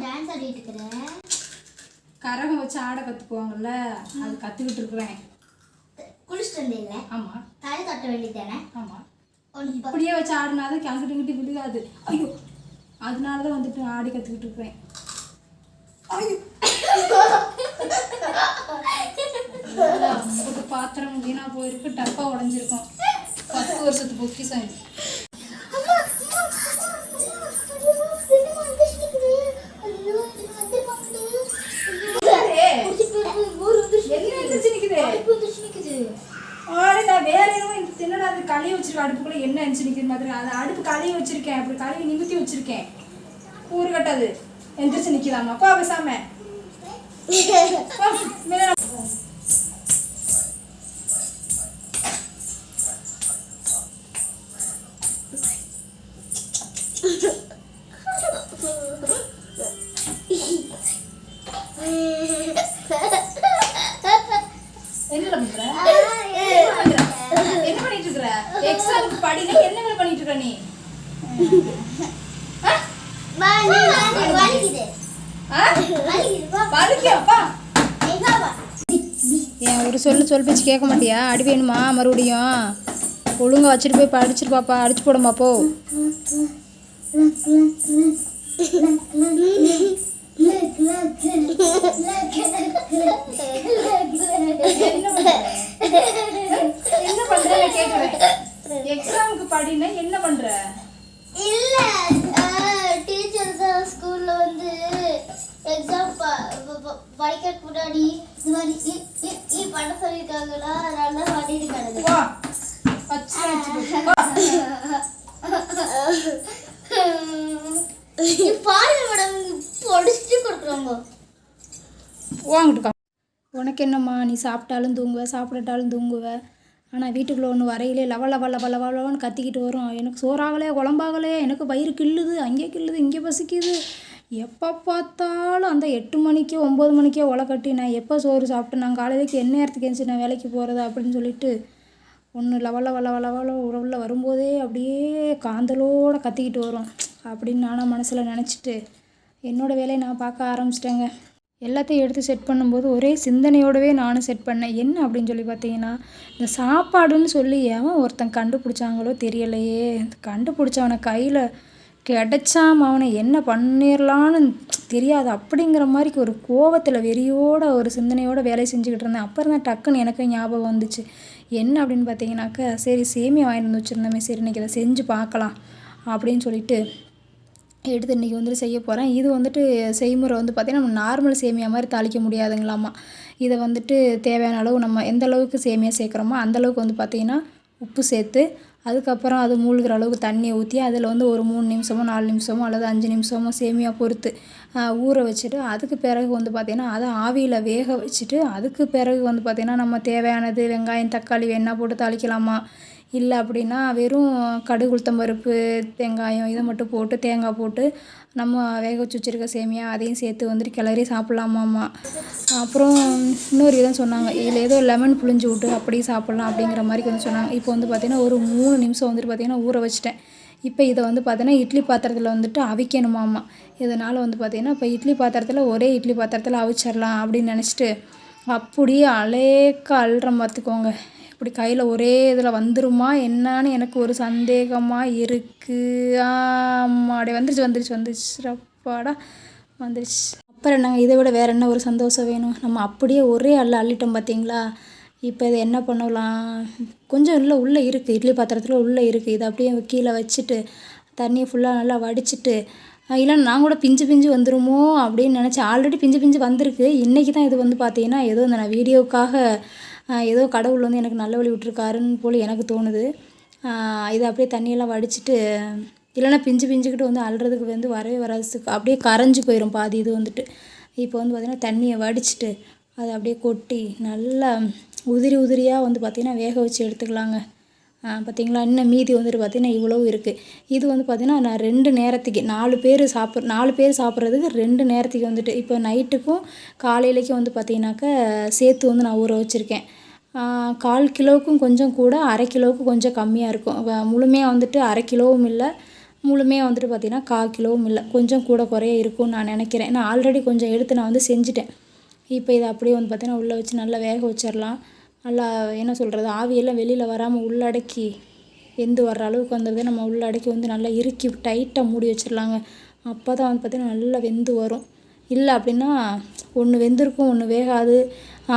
Dance ஆடிட்டு இருக்கிற கரகம் வச்சு ஆட கற்றுக்குவாங்கல்ல அது கற்றுக்கிட்டு இருக்கிறேன். குளிச்சுட்டு வந்தீங்களே ஆமாம் தலை தட்ட வேண்டியதானே ஆமாம் இப்படியே வச்சு ஆடினாதான் அங்கிட்டு இங்கிட்டு விழுகாது. ஐயோ. அதனால தான் வந்துட்டு ஆடி கற்றுக்கிட்டு இருக்கிறேன். ஐயோ. ஒரு பாத்திரம் வீணா போயிருக்கு டப்பா உடஞ்சிருக்கும். பத்து வருஷத்து பொக்கிசம் இது. வேற எதுவும் இந்த தின்னடா அது கழுவி வச்சிருக்கேன். அடுப்புக்குள்ள என்ன எந்திரிச்சு நிக்குது மாதிரி அது அடுப்பு கழுவி வச்சிருக்கேன். அப்படி கழுவி நிமித்தி வச்சிருக்கேன். ஊரு கட்டாது. எந்திரிச்சு நிக்கலாமா? கோ பேசாம. போ, ஏன் ஒரு சொல்லு சொல் பேச்சு கேட்க மாட்டியா? அடி வேணுமா மறுபடியும்? ஒழுங்கா வச்சுட்டு போய் படிச்சுட்டு பாப்பா அடிச்சு போடுமா போ என்ன பண்ற? எக்ஸாமுக்கு படினா என்ன பண்ற? இல்ல எக்ஸாம் படிக்கிறதுக்கு முன்னாடி இந்த மாதிரி இ பண்ண சொல்லியிருக்காங்களா அதனால பண்ணிட்டு கிடக்கு வா வச்சு வச்சு வா. பாருங்க மேடம் பொடிச்சிட்டு கொடுக்குறாங்க. வாங்கிட்டு கா உனக்கு என்னம்மா நீ சாப்பிட்டாலும் தூங்குவ சாப்பிடட்டாலும் தூங்குவ. ஆனால் வீட்டுக்குள்ளே ஒன்று வரையிலே லவ லவ லவ லவ லவன்னு கத்திக்கிட்டு வரும். எனக்கு சோறாகலே குழம்பாகலே எனக்கு வயிறு கிள்ளுது அங்கே கிள்ளுது இங்கே பசிக்குது. எப்போ பார்த்தாலும் அந்த எட்டு மணிக்கோ ஒம்பது மணிக்கே ஒலை கட்டி நான் எப்போ சோறு சாப்பிட்டு நான் காலையிலேக்கு என்ன நேரத்துக்கு எழுந்துச்சு நான் வேலைக்கு போகிறது அப்படின்னு சொல்லிட்டு ஒன்று லவ லவ லவ லவ உறவுல வரும்போதே அப்படியே காந்தலோடு கத்திக்கிட்டு வரும். அப்படின்னு நானும் மனசில் நினச்சிட்டு என்னோடய வேலையை நான் பார்க்க ஆரம்பிச்சிட்டேங்க. எல்லாத்தையும் எடுத்து செட் பண்ணும்போது ஒரே சிந்தனையோடவே நானும் செட் பண்ணேன். என்ன அப்படின்னு சொல்லி பார்த்தீங்கன்னா இந்த சாப்பாடுன்னு சொல்லி எவன் ஒருத்தன் கண்டுபிடிச்சாங்களோ தெரியலையே. கண்டுபிடிச்சவனை கையில் கிடைச்சாம அவனை என்ன பண்ணிடலான்னு தெரியாது. அப்படிங்கிற மாதிரி ஒரு கோவத்தில் வெறியோட ஒரு சிந்தனையோட வேலை செஞ்சுக்கிட்டு இருந்தேன். அப்புறம் தான் டக்குன்னு எனக்கு ஞாபகம் வந்துச்சு. என்ன அப்படின்னு பார்த்தீங்கன்னாக்கா சரி சேமியா வாங்கிட்டு வந்து வச்சுருந்தோமே. சரி இன்னைக்கு அதை செஞ்சு பார்க்கலாம் அப்படின்னு சொல்லிட்டு எடுத்து இன்றைக்கி வந்துட்டு செய்ய போகிறேன் இது வந்துட்டு செய்முறை வந்து பார்த்திங்கன்னா நம்ம நார்மல் சேமியா மாதிரி தாளிக்க முடியாதுங்களாமா. இதை வந்துட்டு தேவையான அளவு நம்ம எந்த அளவுக்கு சேமியா சேர்க்குறோமோ அந்த அளவுக்கு வந்து பார்த்திங்கன்னா உப்பு சேர்த்து அதுக்கப்புறம் அது மூழ்கிற அளவுக்கு தண்ணியை ஊற்றி அதில் வந்து ஒரு மூணு நிமிஷமோ நாலு நிமிஷமோ அல்லது அஞ்சு நிமிஷமோ சேமியா பொறுத்து ஊற வச்சுட்டு அதுக்கு பிறகு வந்து பார்த்திங்கன்னா அதை ஆவியில் வேக வச்சுட்டு அதுக்கு பிறகு வந்து பார்த்திங்கன்னா நம்ம தேவையானது வெங்காயம் தக்காளி வேணால் போட்டு தாளிக்கலாமா? இல்லை அப்படின்னா வெறும் கடுகு உளுத்தம் பருப்பு வெங்காயம் இதை மட்டும் போட்டு தேங்காய் போட்டு நம்ம வேக வச்சு வச்சுருக்க சேமியா அதையும் சேர்த்து வந்துட்டு கிளறி சாப்பிட்லாமாம்மா. அப்புறம் இன்னொரு விதம் சொன்னாங்க இதில் ஏதோ லெமன் புழிஞ்சு விட்டு அப்படியே சாப்பிட்லாம் அப்படிங்கிற மாதிரி கொஞ்சம் சொன்னாங்க. இப்போ வந்து பார்த்திங்கன்னா ஒரு மூணு நிமிஷம் வந்துட்டு பார்த்திங்கன்னா ஊற வச்சிட்டேன். இப்போ இதை வந்து பார்த்தீங்கன்னா இட்லி பாத்திரத்தில் வந்துட்டு அவிக்கணுமாம்மா. இதனால் வந்து பார்த்திங்கன்னா இப்போ இட்லி பாத்திரத்தில் ஒரே இட்லி பாத்திரத்தில் அவிச்சிடலாம் அப்படின்னு நினச்சிட்டு அப்படியே அலேக்க அல்றம் பார்த்துக்கோங்க. இப்படி கையில் ஒரே இதில் வந்துருமா? என்னன்னு எனக்கு ஒரு சந்தேகமாக இருக்குது ஆமாம் அப்படியே வந்துருச்சு வந்துருச்சு வந்துருச்சு. அப்பாடா வந்துருச்சு. அப்புறம் என்னங்க இதை விட வேறு என்ன ஒரு சந்தோஷம் வேணும்? நம்ம அப்படியே ஒரே அள்ள அள்ளிட்டோம் பார்த்தீங்களா இப்போ இதை என்ன பண்ணலாம்? கொஞ்சம் இல்லை உள்ளே இருக்குது இட்லி பாத்திரத்தில் உள்ளே இருக்குது இதை அப்படியே கீழே வச்சுட்டு தண்ணியை ஃபுல்லாக நல்லா வடிச்சிட்டு இல்லைன்னா நான் கூட பிஞ்சு பிஞ்சு வந்துருமோ அப்படின்னு நினச்சேன் ஆல்ரெடி பிஞ்சு பிஞ்சு வந்திருக்கு. இன்றைக்கி தான் இது வந்து பார்த்தீங்கன்னா ஏதோ இந்த நான் வீடியோவுக்காக ஏதோ கடவுள் வந்து எனக்கு நல்ல வழி விட்டுருக்காருன்னு போல் எனக்கு தோணுது. இதை அப்படியே தண்ணியெல்லாம் வடிச்சிட்டு இல்லைன்னா பிஞ்சு பிஞ்சுக்கிட்டு வந்து அள்ளுறதுக்கு வந்து வரவே வராது. அப்படியே கரைஞ்சி போயிடும் பாதி இது வந்துட்டு. இப்போ வந்து பார்த்திங்கன்னா தண்ணியை வடிச்சிட்டு அதை அப்படியே கொட்டி நல்லா உதிரி உதிரியாக வந்து பார்த்திங்கன்னா வேக வச்சு எடுத்துக்கலாங்க. பார்த்தீங்களா இன்னும் மீதி வந்துட்டு பார்த்திங்கன்னா இவ்வளவு இருக்குது இது வந்து பார்த்திங்கன்னா நான் ரெண்டு நேரத்துக்கு நாலு பேர் சாப்பிட் நாலு பேர் சாப்பிட்றதுக்கு ரெண்டு நேரத்துக்கு வந்துட்டு இப்போ நைட்டுக்கும் காலையிலக்கும் வந்து பார்த்திங்கனாக்கா சேர்த்து வந்து நான் ஊற வச்சுருக்கேன். கால் கிலோவுக்கும் கொஞ்சம் கூட அரை கிலோவுக்கு கொஞ்சம் கம்மியாக இருக்கும். முழுமையாக வந்துட்டு அரை கிலோவும் இல்லை. முழுமையாக வந்துட்டு பார்த்திங்கன்னா கால் கிலோவும் இல்லை. கொஞ்சம் கூட குறைய இருக்கும்னு நான் நினைக்கிறேன். நான் ஆல்ரெடி கொஞ்சம் எடுத்து நான் வந்து செஞ்சுட்டேன். இப்போ இதை அப்படியே வந்து பார்த்திங்கன்னா உள்ளே வச்சு நல்லா வேக வச்சிடலாம் நல்லா என்ன சொல்கிறது ஆவியெல்லாம் வெளியில் வராமல் உள்ளடக்கி வெந்து வர்ற அளவுக்கு வந்ததை நம்ம உள்ளடக்கி வந்து நல்லா இறுக்கி டைட்டாக மூடி வச்சிடலாங்க. அப்போ தான் வந்து பார்த்திங்கன்னா நல்லா வெந்து வரும். இல்லை அப்படின்னா ஒன்று வெந்திருக்கும் ஒன்று வேகாது.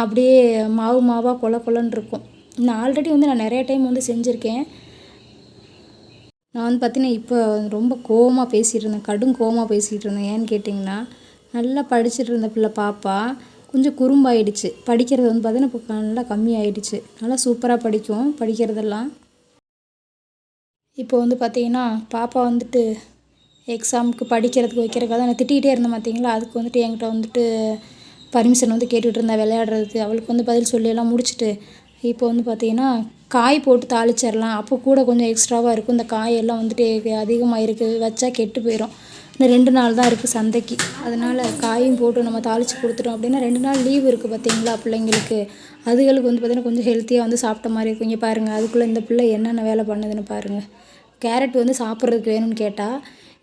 அப்படியே மாவு மாவாக கொல கொலன்னு இருக்கும். நான் ஆல்ரெடி வந்து நான் நிறைய டைம் வந்து செஞ்சுருக்கேன். நான் வந்து பார்த்தீங்கன்னா இப்போ ரொம்ப கோவமாக பேசிகிட்டு இருந்தேன். கடும் கோவமாக பேசிகிட்டு இருந்தேன். ஏன்னு கேட்டிங்கன்னா நல்லா படிச்சுட்டு இருந்த பிள்ளை பாப்பா கொஞ்சம் குறும்பாயிடுச்சு. படிக்கிறது வந்து பார்த்தீங்கன்னா இப்போ நல்லா கம்மியாயிடுச்சு. நல்லா சூப்பராக படிக்கும் படிக்கிறதெல்லாம். இப்போ வந்து பார்த்தீங்கன்னா பாப்பா வந்துட்டு எக்ஸாமுக்கு படிக்கிறதுக்கு வைக்கிறதுக்காக நான் திட்டிகிட்டே இருந்தேன் பார்த்தீங்களா அதுக்கு வந்துட்டு என்கிட்ட வந்துட்டு பர்மிஷன் வந்து கேட்டுகிட்டு இருந்தா விளையாடுறதுக்கு. அவளுக்கு வந்து பதில் சொல்லியெல்லாம் முடிச்சுட்டு இப்போ வந்து பார்த்தீங்கன்னா காய் போட்டு தாளிச்சிடலாம். அப்போ கூட கொஞ்சம் எக்ஸ்ட்ராவாக இருக்கும். இந்த காயெல்லாம் வந்துட்டு அதிகமாக இருக்குது வச்சா கெட்டு போயிடும் இந்த ரெண்டு நாள் தான் இருக்குது சந்தைக்கு. அதனால் காயும் போட்டு நம்ம தாளித்து கொடுத்துட்டோம் அப்படின்னா ரெண்டு நாள் லீவு இருக்குது பார்த்தீங்களா பிள்ளைங்களுக்கு? அதுகளுக்கு வந்து பார்த்திங்கன்னா கொஞ்சம் ஹெல்த்தியாக வந்து சாப்பிட்ட மாதிரி இருக்கும். இங்கே பாருங்கள் அதுக்குள்ளே இந்த பிள்ளை என்னென்ன வேலை பண்ணுதுன்னு பாருங்கள் கேரட் வந்து சாப்பிட்றதுக்கு வேணும்னு கேட்டால்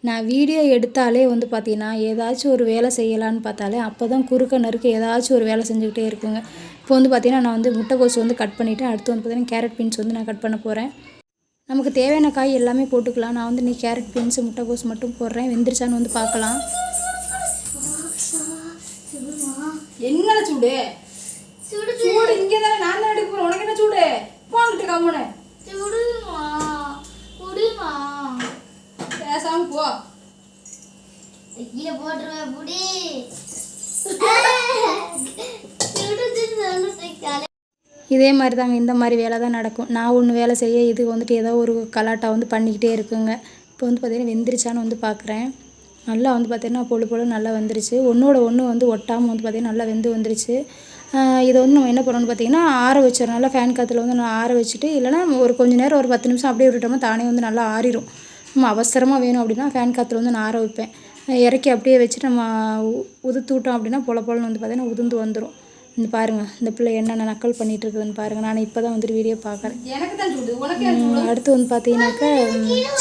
நான் வீடியோ எடுத்தாலே வந்து பார்த்தீங்கன்னா ஏதாச்சும் ஒரு வேலை செய்யலான்னு பார்த்தாலே அப்போ தான் குறுக்க நறுக்க ஏதாச்சும் ஒரு வேலை செஞ்சுக்கிட்டே இருக்குங்க. இப்போ வந்து பார்த்தீங்கன்னா நான் வந்து முட்டைக்கோஸ் வந்து கட் பண்ணிவிட்டேன் அடுத்து வந்து பார்த்தீங்கன்னா கேரட் பீன்ஸ் வந்து நான் கட் பண்ண போகிறேன் நமக்கு தேவையான காய் எல்லாமே போட்டுக்கலாம். நான் வந்து நீ கேரட் பீன்ஸ் முட்டைக்கோஸ் மட்டும் போடுறேன். வெந்துருச்சான்னு வந்து பார்க்கலாம். என்ன சூடு? சுடு சூடு இங்கே தானே நான் தான் எடுக்க போகிறேன் உனக்கு என்ன சூடு? போங்கிட்டு கம்முனு சுடுமா? குடிமா? பேசாம போ. கீழே போட்டுருவேன் புடி. இதே மாதிரி தாங்க இந்த மாதிரி வேலை தான் நடக்கும். நான் ஒன்று வேலை செய்ய இது வந்துட்டு ஏதோ ஒரு கலாட்டா வந்து பண்ணிக்கிட்டே இருக்குங்க. இப்போ வந்து பார்த்திங்கன்னா வெந்துருச்சான்னு வந்து பார்க்குறேன் நல்லா வந்து பார்த்தீங்கன்னா பொழு பொழு நல்லா வந்துருச்சு. ஒன்றோட ஒன்று வந்து ஒட்டாமல் வந்து பார்த்திங்கன்னா நல்லா வெந்து வந்துருச்சு. இதை வந்து நம்ம என்ன பண்ணணும்னு பார்த்தீங்கன்னா ஆற வச்சிடணும் நல்லா ஃபேன் காற்றுல வந்து நான் ஆற வச்சுட்டு இல்லைனா ஒரு கொஞ்ச நேரம் ஒரு பத்து நிமிஷம் அப்படியே விட்டுட்டோம்னா தானே வந்து நல்லா ஆறிடும் நம்ம அவசரமாக வேணும் அப்படின்னா ஃபேன் காற்றுல வந்து நான் ஆற வைப்பேன். இறக்கி அப்படியே வச்சுட்டு நம்ம உ- உதுத்து விட்டோம் அப்படின்னா பொல பொலன்னு வந்து பார்த்தீங்கன்னா உதிர்ந்து வந்துடும் இந்த பாருங்க இந்த பிள்ளை என்னென்ன நக்கல் பண்ணிட்டு இருக்குதுன்னு பாருங்க. நான் இப்போ தான் வந்துட்டு வீடியோ பார்க்குறேன் அடுத்து வந்து பார்த்தீங்கன்னாக்கா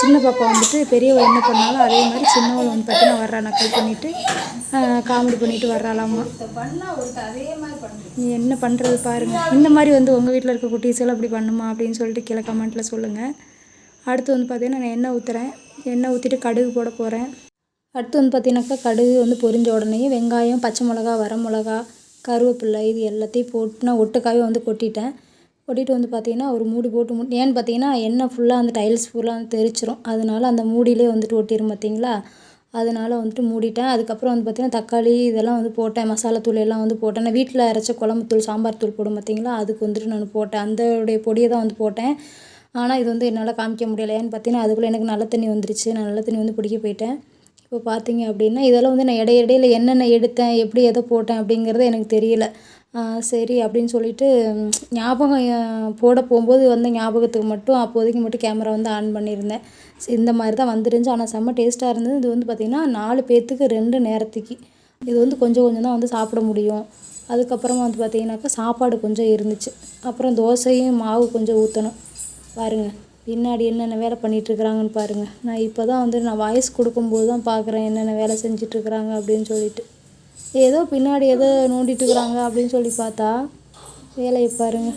சின்ன பாப்பா வந்துட்டு பெரியவ என்ன பண்ணாலும் அதே மாதிரி சின்னவள் வந்து பார்த்தீங்கன்னா வர்றா நக்கல் பண்ணிட்டு காமெடி பண்ணிட்டு வர்றாளாமா. என்ன பண்ணுறது பாருங்க. இந்த மாதிரி வந்து உங்கள் வீட்டில் இருக்க குட்டீஸ் எல்லாம் அப்படி பண்ணுமா அப்படின்னு சொல்லிட்டு கீழே கமெண்ட்டில் சொல்லுங்கள் அடுத்து வந்து பார்த்தீங்கன்னா நான் எண்ணெய் ஊற்றுறேன் எண்ணெய் ஊற்றிட்டு கடுகு போட போகிறேன் அடுத்து வந்து பார்த்தீங்கன்னாக்கா கடுகு வந்து பொரிஞ்ச உடனே வெங்காயம் பச்சை மிளகா வர மிளகா கருவேப்பில்லை இது எல்லாத்தையும் போட்டு நான் ஒட்டுக்காவே வந்து கொட்டிட்டேன். கொட்டிட்டு வந்து பார்த்தீங்கன்னா ஒரு மூடி போட்டு மூ ஏன்னு பார்த்தீங்கன்னா எண்ணெய் ஃபுல்லாக அந்த டைல்ஸ் ஃபுல்லாக வந்து தெரிச்சிரும் அதனால அந்த மூடியிலே வந்துட்டு ஒட்டிரும் பார்த்தீங்களா அதனால வந்துட்டு மூடிட்டேன். அதுக்கப்புறம் வந்து பார்த்தீங்கன்னா தக்காளி இதெல்லாம் வந்து போட்டேன். மசாலா தூள் எல்லாம் வந்து போட்டேன். நான் வீட்டில் அரைச்ச குழம்பு தூள் சாம்பார் தூள் போடும் பார்த்தீங்களா அதுக்கு வந்துட்டு நான் போட்டேன். அந்தோடைய பொடியை தான் வந்து போட்டேன். ஆனால் இது வந்து என்னால் காமிக்க முடியல. ஏன்னு பார்த்தீங்கன்னா அதுக்குள்ளே எனக்கு நல்ல தண்ணி வந்துருச்சு. நான் நல்ல தண்ணி வந்து பிடிக்க போயிட்டேன். இப்போ பார்த்தீங்க அப்படின்னா இதெல்லாம் வந்து நான் இடைய இடையில என்னென்ன எடுத்தேன் எப்படி எதை போட்டேன் அப்படிங்கிறது எனக்கு தெரியல. சரி அப்படின்னு சொல்லிட்டு ஞாபகம் போட போகும்போது வந்த ஞாபகத்துக்கு மட்டும் அப்போதைக்கு மட்டும் கேமரா வந்து ஆன் பண்ணியிருந்தேன். இந்த மாதிரி தான் வந்துருந்துச்சு. ஆனால் செம்ம டேஸ்ட்டாக இருந்தது. இது வந்து பார்த்திங்கன்னா நாலு பேர்த்துக்கு ரெண்டு நேரத்துக்கு. இது வந்து கொஞ்சம் கொஞ்சம் தான் வந்து சாப்பிட முடியும். அதுக்கப்புறமா வந்து பார்த்திங்கனாக்கா சாப்பாடு கொஞ்சம் இருந்துச்சு. அப்புறம் தோசையும் மாவு கொஞ்சம் ஊற்றணும் பாருங்கள் பின்னாடி என்னென்ன வேலை பண்ணிகிட்ருக்குறாங்கன்னு பாருங்கள் நான் இப்போ தான் வந்து நான் வாய்ஸ் கொடுக்கும்போது தான் பார்க்குறேன் என்னென்ன வேலை செஞ்சிட்ருக்குறாங்க அப்படின்னு சொல்லிட்டு. ஏதோ பின்னாடி ஏதோ நோண்டிட்டுருக்குறாங்க அப்படின்னு சொல்லி பார்த்தா வேலையை பாருங்க.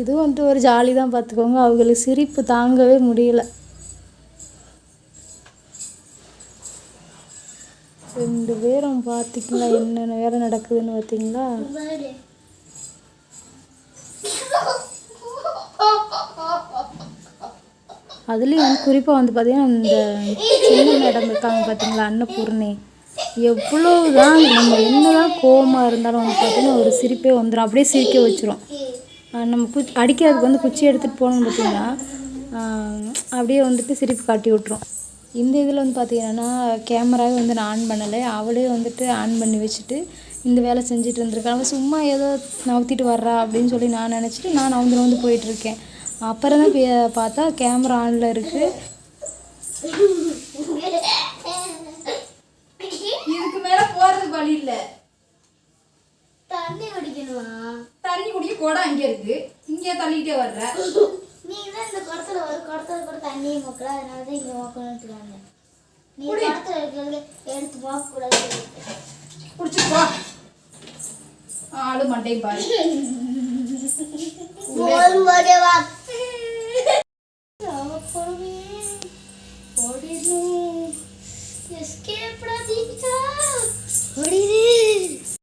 இதுவும் வந்துட்டு ஒரு ஜாலி தான் பார்த்துக்கோங்க. அவங்களுக்கு சிரிப்பு தாங்கவே முடியல. ரெண்டு பேரும் பார்த்திங்களா என்னென்ன வேலை நடக்குதுன்னு பார்த்தீங்களா? அதுலேயும் வந்து குறிப்பாக வந்து பார்த்தீங்கன்னா இந்த சின்ன மேடம் இருக்காங்க பார்த்தீங்களா அன்னபூர்ணி. எவ்வளோ தான் நம்ம என்ன தான் கோவமாக இருந்தாலும் வந்து பார்த்தீங்கன்னா ஒரு சிரிப்பே வந்துடும் அப்படியே சிரிக்க வச்சிரும். நம்ம குச் அடிக்கிறதுக்கு வந்து குச்சி எடுத்துகிட்டு போனோம்னு பார்த்தீங்கன்னா அப்படியே வந்துட்டு சிரிப்பு காட்டி விட்ரும் இந்த இதில் வந்து பார்த்தீங்கன்னா கேமராவே வந்து நான் ஆன் பண்ணலை. அவளே வந்துட்டு ஆன் பண்ணி வச்சுட்டு இந்த வேலை செஞ்சுட்டு இருந்திருக்கா. அவள் சும்மா ஏதோ நவுத்திட்டு வர்றா அப்படின்னு சொல்லி நான் நினச்சிட்டு நான் நவுந்து நவுந்து போயிட்டுருக்கேன் அப்புறம் தான் பார்த்தா கேமரா ஆனில் இருக்குது இதுக்கு மேல போறதுக்கு வழி இல்ல. தண்ணி குடிக்கணுமா? தண்ணி குடிக்க குடம் அங்க இருக்கு. இங்கே தள்ளிக்கிட்டே வர்ற. நீ தான் இந்த குடத்துல ஒரு குடத்துல கூட தண்ணி அங்கேயே மோக்கலாம் அதனால தான் இங்கே மோக்கணும்னு வந்தேன் நீ குடி. படத்தில் இருக்கிறது எடுத்து மோக்கக்கூடாது குடிச்சிட்டு போ. ஆளு மண்டையும் பாரு. ஒரு escape, Pradipta! What is it?